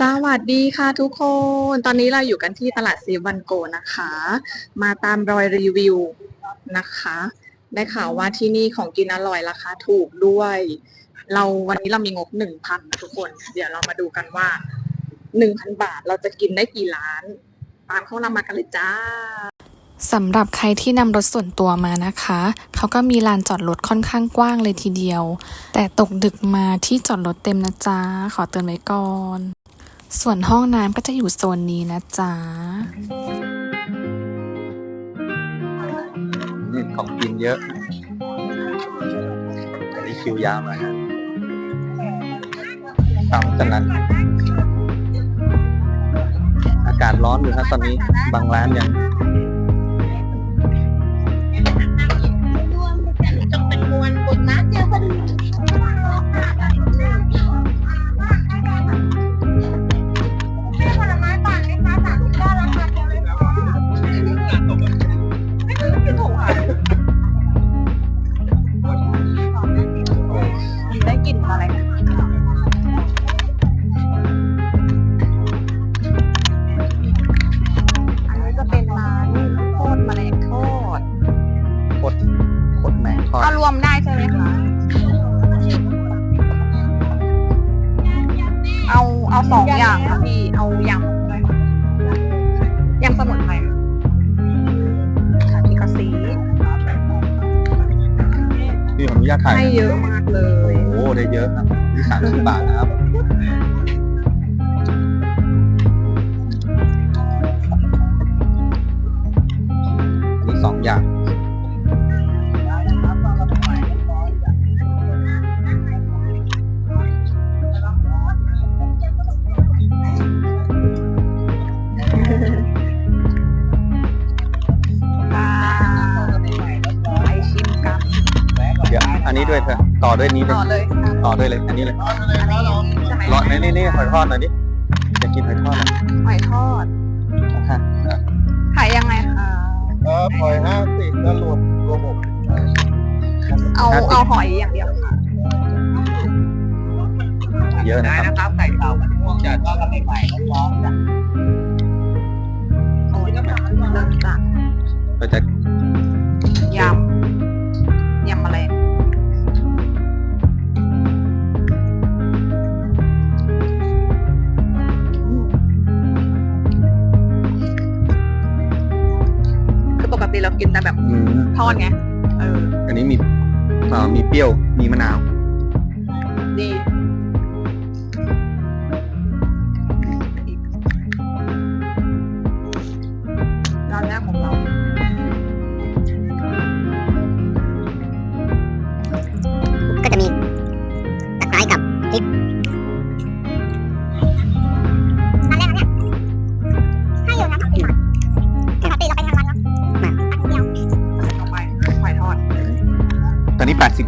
สวัสดีค่ะทุกคน ตอนนี้เราอยู่กันที่ตลาดซีวันโกนะคะ มาตามรอยรีวิวนะคะ ได้ข่าวว่าที่นี่ของกินอร่อยราคาถูกด้วย เราวันนี้เรามีงบหนึ่งพันทุกคน เดี๋ยวเรามาดูกันว่าหนึ่งพันบาทเราจะกินได้กี่ร้าน ตามเข้าเรามากันเลยจ้าสำหรับใครที่นำรถส่วนตัวมานะคะ เขาก็มีลานจอดรถค่อนข้างกว้างเลยทีเดียว แต่ตกดึกมาที่จอดรถเต็มนะจ๊ะ ขอเตือนไว้ก่อน ส่วนห้องน้ำก็จะอยู่โซนนี้นะจ๊ะนี่ของกินเยอะ อันนี้คิวยาวหน่อยฮะตามกันนั้นอากาศร้อนอยู่ฮะตอนนี้ บางร้านยัง สองอย่างค่ะพี่เอายำยำสมุนไพรค่ะพี่กะซีพี่ขออนุญาตถ่ายให้เยอะมากเลย โอ้โหได้เยอะครับนี่สามสิบบาทนะครับ อันนี้ด้วยเถอะต่อด้วยนี้เลยต่อเลยค่ะต่อด้วยเลย อันนี้เลยอันนี้ใช่ไหมรอนี่นี่นี่หอยทอดหน่อยดิอยากกินหอยทอดหน่อยหอยทอดอะขายยังไงคะ เออหอยห้าสิบก็รวมรวมหมดเอาเอาหอยอย่างเดียวค่ะเยอะนะครับ นะครับไก่เต่ามันม่วงจัดก็กันใหม่ๆร้อนๆจ้ะโอ้ยเริ่มจากเราจะยำ เรากินแต่แบบอืมทอดไง เออ อันนี้มีเอ่อมีเปรี้ยวมีมะนาว ดี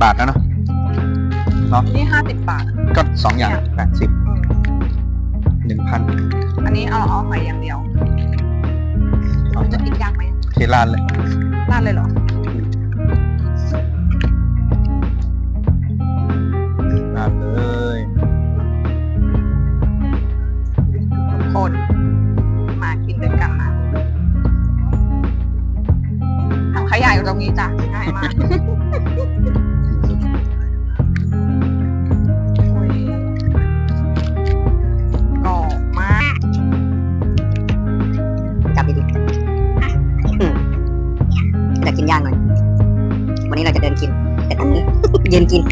อนนี้แปดสิบาทแล้วเนาะนี่ห้าสิบบาท ก็สองอย่างแปดสิบอืมหนึ่งพันอันนี้เอาเอาหอยอย่างเดียวมันจะกินยากไหมเคลานเลยราดเลยเหรอลาดเลยทุกคนมากินด้วยกันนะทำขยายอยู่ตรงนี้จ้ะง่ายมาก กิน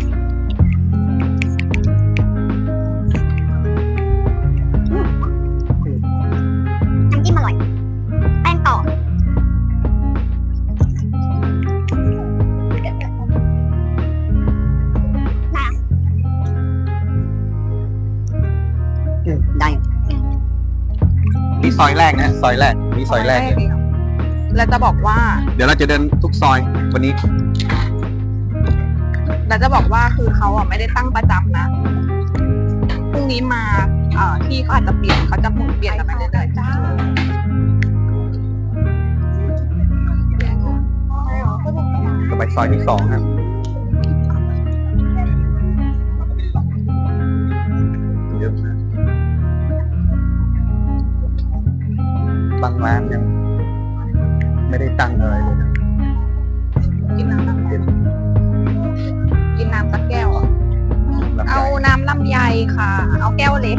น้ำจิ้มอร่อย แป้งกรอบอืมได้อยู่นี่ซอยแรกนะซอยแรกนี่ซอยแรกเลยแล้วจะบอกว่า เดี๋ยวเราจะเดินทุกซอยวันนี้ แล้วจะบอกว่าคือเขาอะไม่ได้ตั้งประจำนะพรุ่งนี้มาเอ่อที่เขาอาจจะเปลี่ยนเขาจะหมุนเปลี่ยนกันไปเรื่อยๆจ้าก็ไปซอยที่สองครับ เยอะนะบางร้านยังไม่ได้ตั้งอะไรเลยนะ กินน้ำ เอาน้ำลำไยค่ะ เอาแก้วเล็ก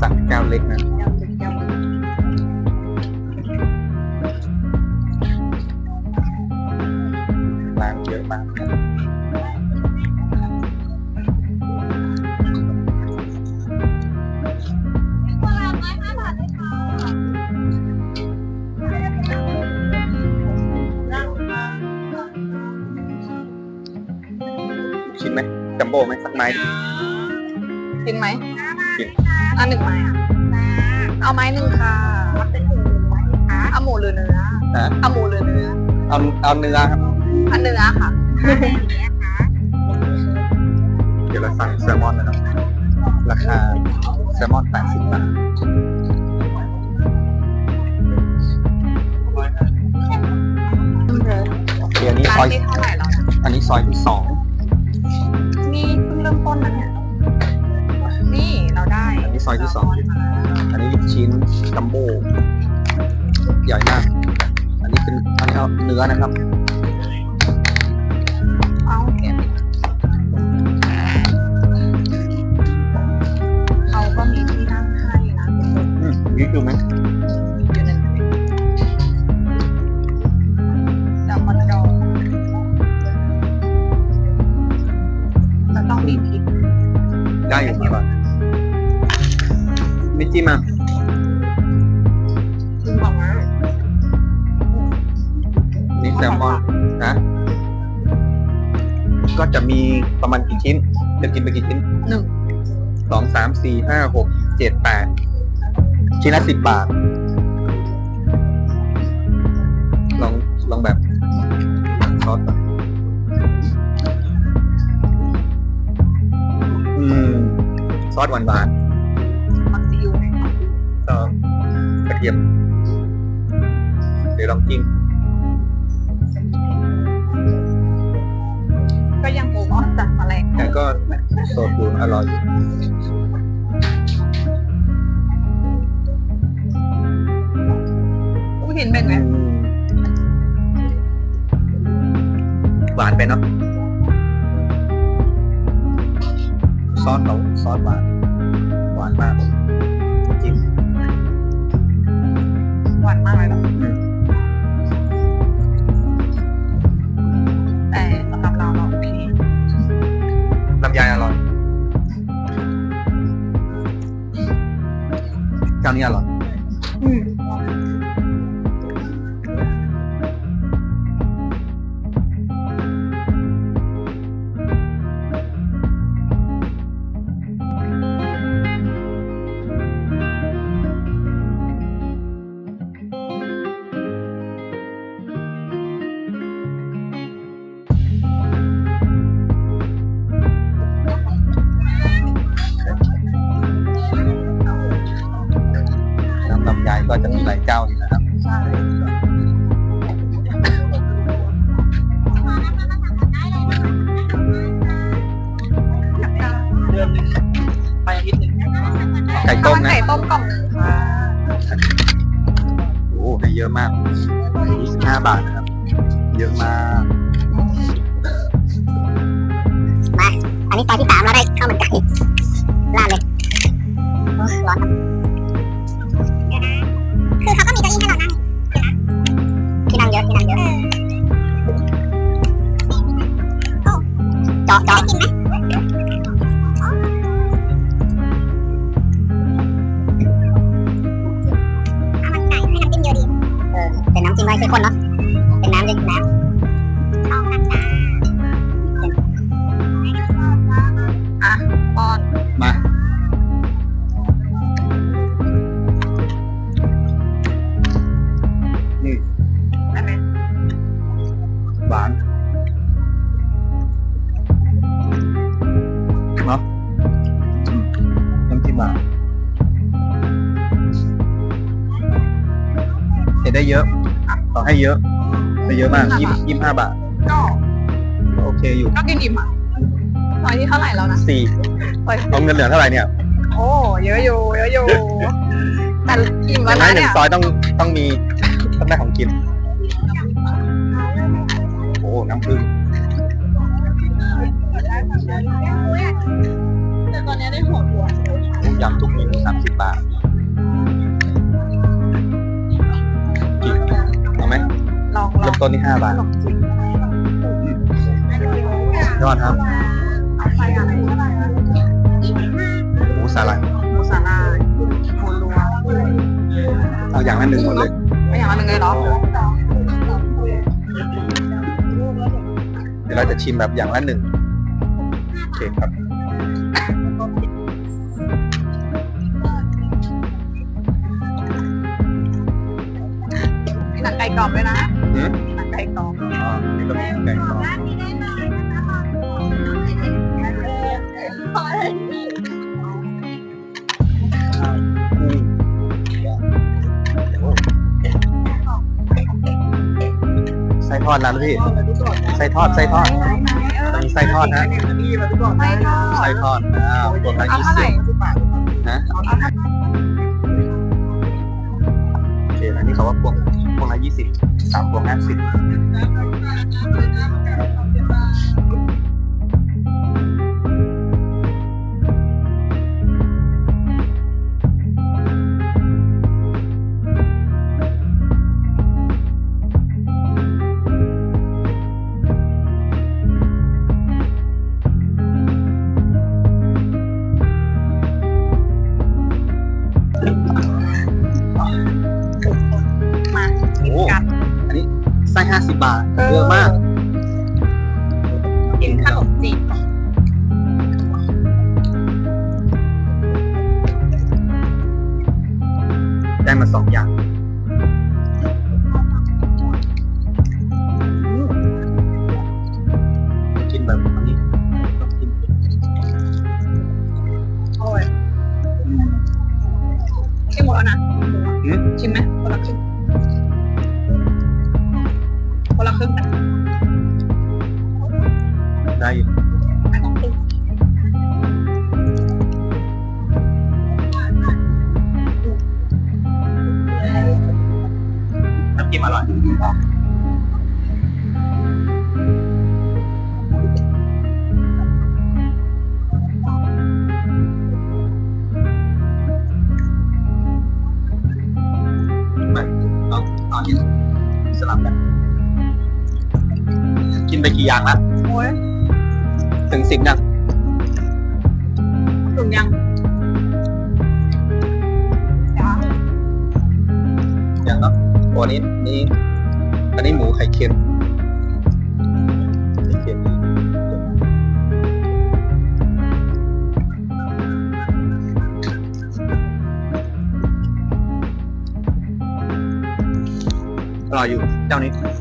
สั่งแก้วเล็กนะ โบ้ไหมสักไม้ดิกินไหมกินอันหนึ่งไม้อะเอาไม้หนึ่งค่ะเป็นหมูไหมคะเอาหมูหรือเนื้อฮะเอาหมูหรือเนื้อเอาเอาเนื้อครับอันเนื้อค่ะเดี๋ยวเราสั่งแซลมอนนะครับราคาแซลมอน80บาทโอเคอันนี้ร้าซอนยที่เท่าไหร่แล้วนะอันนี้ซอยที่สอง อันนี้ซอยที่สองอันนี้ชิ้นจัมโบ้ใหญ่มาก อันนี้เป็นอันนี้เอาเนื้อนะครับเอาเก็บเขาก็มีที่นั่งให้นะทุกคนอืมนี่คือไหม นไปกี่ชิ้นหนึ่งสองสามสี่ห้าหกเจ็ดแปดชิ้นละสิบบาท ลองลองแบบซอสก่อนอืม ซอสหวานหวานมันซีอิ๊วๆก็กระเทียม เดี๋ยวลองจิ้มก็ยังโมออนจากแมลงแต่ก็ สดอยู่อร่อยอยู่กูเห็นเป็นไหมหวานไปเนาะซอสเขาซอสหวาน หวานมากจิ้มหวานมากเลยเหรอ เจ้ หลายเจ้าอยู่นะครับใช่เดือนไปอาทิตย์หนึ่งไก่ข้าวต้มมันนะไก่ต้มกล่องหนึ่งค่ะโอ้ให้เยอะมาก25บาทนะครับ เยอะมากมาอันนี้จานที่สามเราได้าะเจาะกินไหมเอามันไก่ให้น้ำจิ้มเยอะดี เออแต่น้ำจิ้มไม่เข้มข้นเนาะ เยอะอะต่อให้เยอะอืไม่เยอะมากยี่ยี่ห้าบาทก็โอเคอยู่ก็กินอิ่มอะซอยที่เท่าไหร่แล้วนะสี่ซอยเอาเงินเหลือเท่าไหร่เนี่ยโอ้เยอะอยู่เยอะอยู่แต่อิ่มอแล้วย่างน้นะอยหนึ่เนี่งยซอยต้องต้องมีต้องได้ของกินโอ้น้ำผึ้งแต่ตอนนี้ได้หัวหัวยำทุกเมนูสามสิบบาท เริ่งมต้นที่ห้าบาทลองจิบยอดครับเอาไปอะไรหมูสาหร่ายหมูสาลายหมูรวมเอาอย่างละหนึ่งหมดเลยไม่อย่างละหนึ่งเลยเหรอเดี๋ยวเราจะชิมแบบอย่างละหนึ่งโอเคครับมีหนังไก่กรอบด้วยนะ หืมไก่กอบอ๋อนี่ก็มีไก่กรอบข้าวกุ้งโอ้ไส้ทอดแล้วพี่ไส้ทอดไส้ทอดมีไส้ทอดนะไม่ทอดไส้ทอดอ้าวตัวละยี่สิบนะโอเคอันนี้เขาว่าพวงพวง ละยี่สิบสามพวงห้าสิบ มาสองอย่าง กินไปกี่อย่างละโอ้ยถึงสิบยังถึงยังจ้ายังเนาะโอ้อันนี้นี่อันนี้หมูไข่เค็มไข่เค็มนี่อร่อยอยู่เจ้านี้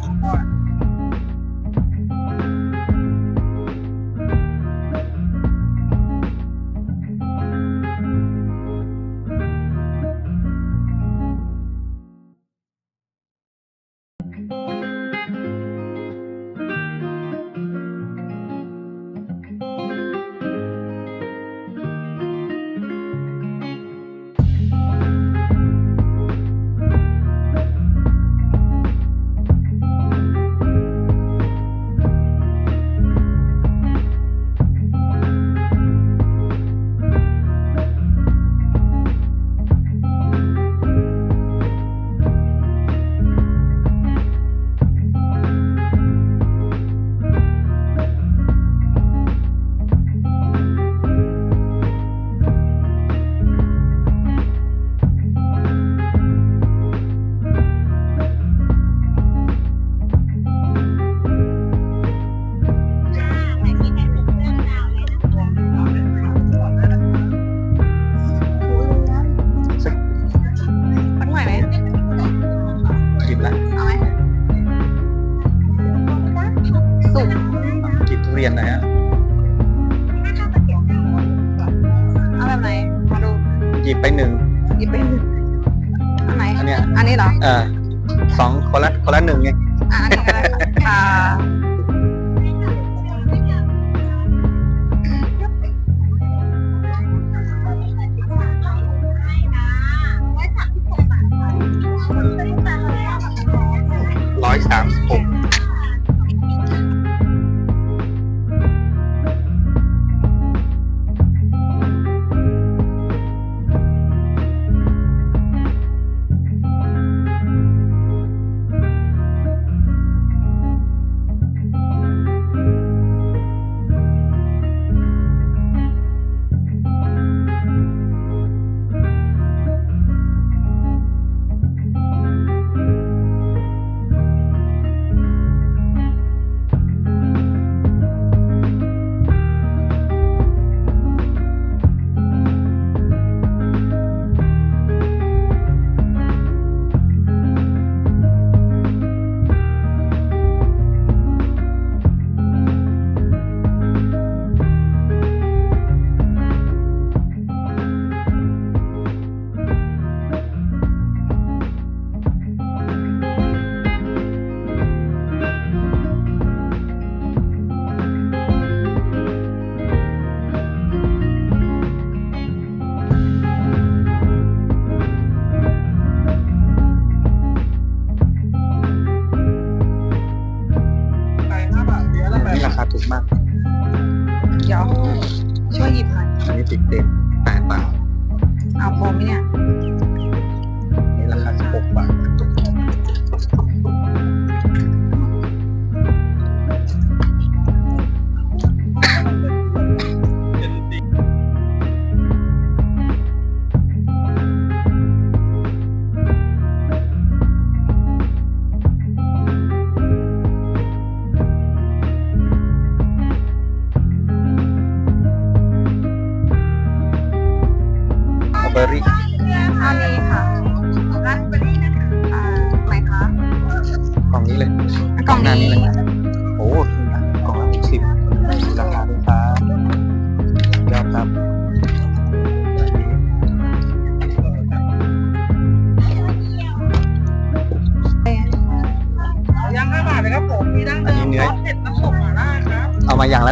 ห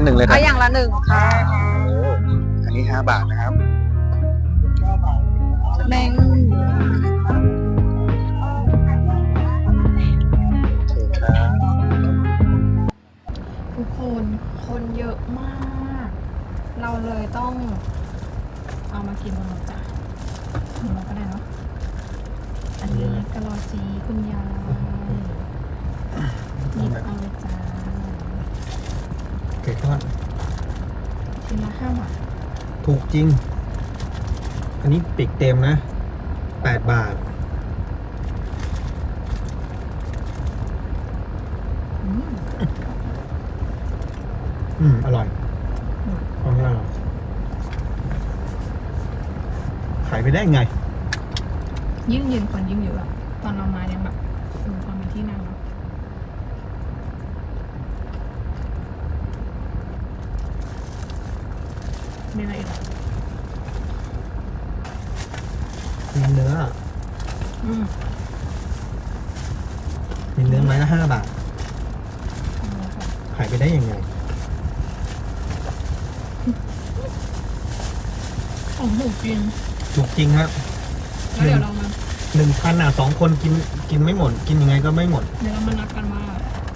ละหนึ่งเลยเอานะอย่างละหนึ่งค่ะโอ้อันนี้ห้าบาทนะครับแบงค์โอเคครับ ทุกคนคนเยอะมาก เราเลยต้อง เอามากินบนรถจ้ะบนรถก็ได้เนาะอันนี้กะลอจีคุณยายหยิบเอาเลยจ้าเกทอดชิ้นละห้าบาทถูกจริง อันนี้ปีกเต็มนะแปดบาทอืมอืม อร่อยอืมของเราขายไปได้ไง ยิ่งยืนคนยิ่งเยอะอะตอนเรามายังแบบดูความเป็นที่นั่งเนาะ มีอะไรอีกอะมีเนื้อ อืมมีเนื้อไม้ละห้าบาทเอาเลยค่ะขายไปได้ยังไง ของหมูจริงถูกจริงครับแล้วเดี๋ยวเรามา หนึ่งพันอะสองคนกินกินไม่หมด กินยังไงก็ไม่หมด เดี๋ยวเรามานัดกันว่า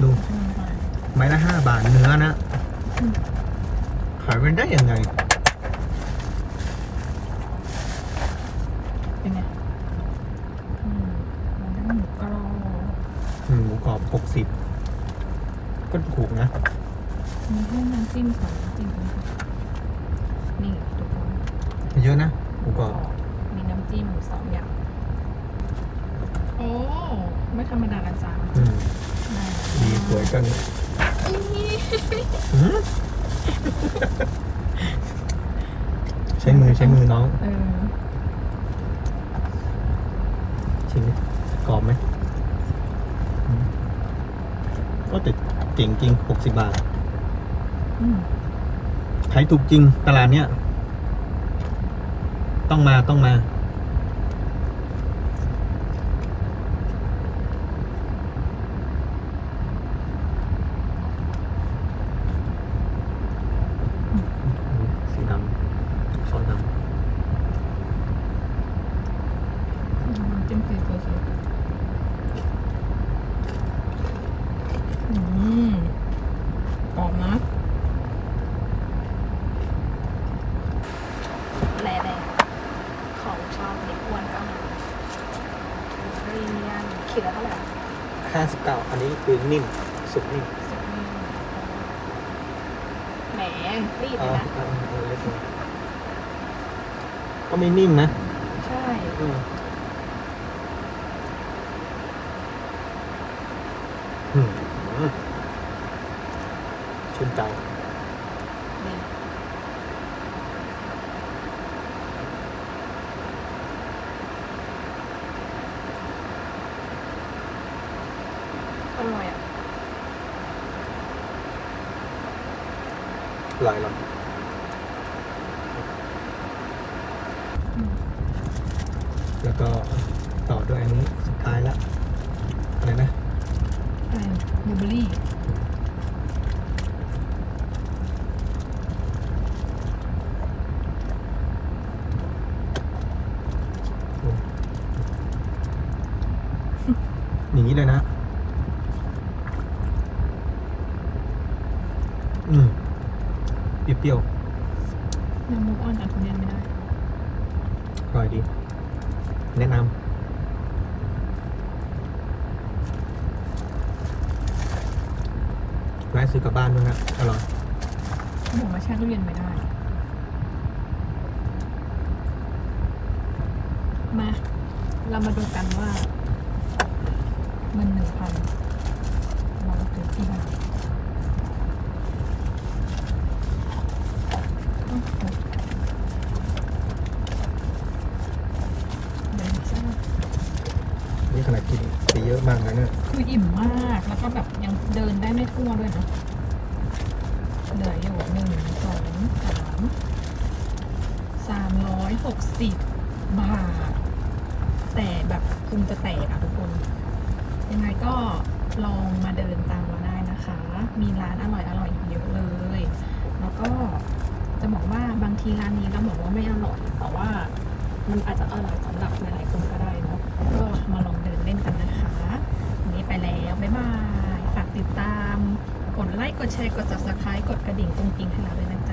ดูอืมค่ะไม้ละห้าบาทเนื้อนะอืมขายไปได้ยังไง สิบก็ถูกนะมีให้น้ำจิ้มสองน้ำจิ้มด้วยค่ะนี่ทุกคนเยอะนะหมูกรอบมีน้ำจิ้มสองอย่าง โอ้ไม่ธรรมดานะจ๊ะอืมได้ดีสวยกันหืมใช้มือใช้มือน้องเออชิมดิกรอบไหมอืม ก็แต่เก่งจริงหกสิบบาทอืมขายถูกจริงตลาดเนี้ย ต้องมาต้องมา ห้าสิบ เก้าอันนี้คือนิ่มสุดนิ่มแหมรีบเอาเลยนะเอาเอาเล็กน้อยก็ไม่นิ่มนะ ใช่อืมอืมชื่นใจ อร่อยอะ หลายลำแล้วก็ต่อด้วยอันนี้สุดท้ายละอะไรนะ อะไรบลูเบอรี่ อย่างนี้เลยนะ อืมเปรี้ยวน้ำมุกอ่อนจากทุเรียนไม่ได้ ๆอร่อยดี แนะนำแวะซื้อกลับบ้านด้วยนะอร่อยเขาบอกว่าแช่ทุเรียนไม่ได้ มา เรามาดูกันว่า มันหนึ่งพันเราจะซื้อที่บาทโอ้โหเดี๋ยวจ้านี่ขนาดกินไปเยอะมากนะเนี่ยคืออิ่มมากแล้วก็แบบยังเดินได้ไม่ทั่วด้วยนะเหลืออยู่หนึ่งสองสามสามร้อยหกสิบบาท แต่แบบคุงจะแตกอะทุกคน ยังไงก็ลองมาเดินตามเราได้นะคะ มีร้านอร่อยอร่อยเยอะเลย แล้วก็จะบอกว่าบางทีร้านนี้เราบอกว่าไม่อร่อย แต่ว่ามันอาจจะอร่อยสำหรับหลายๆคนก็ได้เนอะก็มาลองเดินเล่นกันนะคะวันนี้ไปแล้วบ๊ายบายฝากติดตาม กดไลค์กดแชร์กด subscribe กดกระดิ่งตรงจริงให้เราด้วยนะ